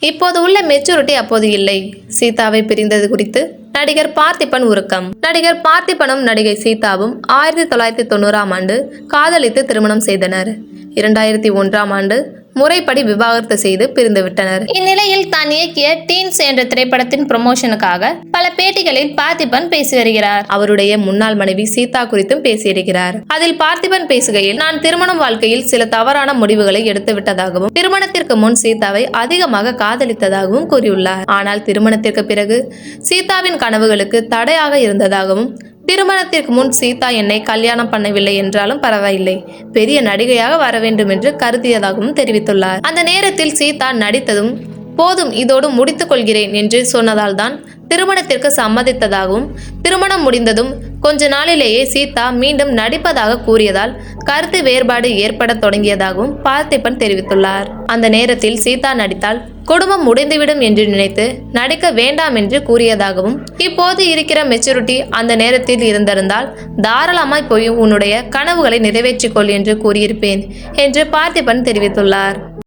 இப்போது உள்ள மெச்சூரிட்டி அப்போது இல்லை. சீதாவை பிரிந்தது குறித்து நடிகர் பார்த்திபன் உருக்கம். நடிகர் பார்த்திபனும் நடிகை சீதாவும் ஆயிரத்தி தொள்ளாயிரத்தி தொண்ணூறாம் ஆண்டு காதலித்து திருமணம் செய்தனர். இரண்டாயிரத்தி ஒன்றாம் ஆண்டு முறைப்படி விவாகரத்து செய்து பிரிந்துவிட்டனர். இந்நிலையில் தான் இயக்கிய டீன்ஸ் என்ற திரைப்படத்தின் ப்ரமோஷனுக்காக பல பேட்டிகளில் பார்த்திபன் பேசி வருகிறார். அவருடைய முன்னாள் மனைவி சீதா குறித்தும் பேசியிருக்கிறார். அதில் பார்த்திபன் பேசுகையில் நான் திருமணம் வாழ்க்கையில் சில தவறான முடிவுகளை எடுத்து விட்டதாகவும் திருமணத்திற்கு முன் சீதாவை அதிகமாக காதலித்ததாகவும் கூறியுள்ளார். ஆனால் திருமணத்திற்கு பிறகு சீதாவின் கனவுகளுக்கு தடையாக இருந்ததாகவும் திருமணத்திற்கு முன் சீதா என்னை கல்யாணம் பண்ணவில்லை என்றாலும் பரவாயில்லை. பெரிய நடிகையாக வர வேண்டும் என்று கருதியதாகவும் தெரிவித்துள்ளார். அந்த நேரத்தில் சீதா நடித்ததும் போதும் இதோடு முடித்துக் கொள்கிறேன் என்று சொன்னதால் தான் திருமணத்திற்கு சம்மதித்ததாகவும் திருமணம் முடிந்ததும் கொஞ்ச நாளிலேயே சீதா மீண்டும் நடிப்பதாக கூறியதால் கருத்து வேறுபாடு ஏற்படத் தொடங்கியதாகவும் பார்த்திபன் தெரிவித்துள்ளார். அந்த நேரத்தில் சீதா நடித்தால் குடும்பம் முடிந்துவிடும் என்று நினைத்து நடிக்க வேண்டாம் என்று கூறியதாகவும் இப்போது இருக்கிற மெச்சூரிட்டி அந்த நேரத்தில் இருந்திருந்தால் தாராளமாய் போய் உன்னுடைய கனவுகளை நிறைவேற்றிக்கொள் என்று கூறியிருப்பேன் என்று பார்த்திபன் தெரிவித்துள்ளார்.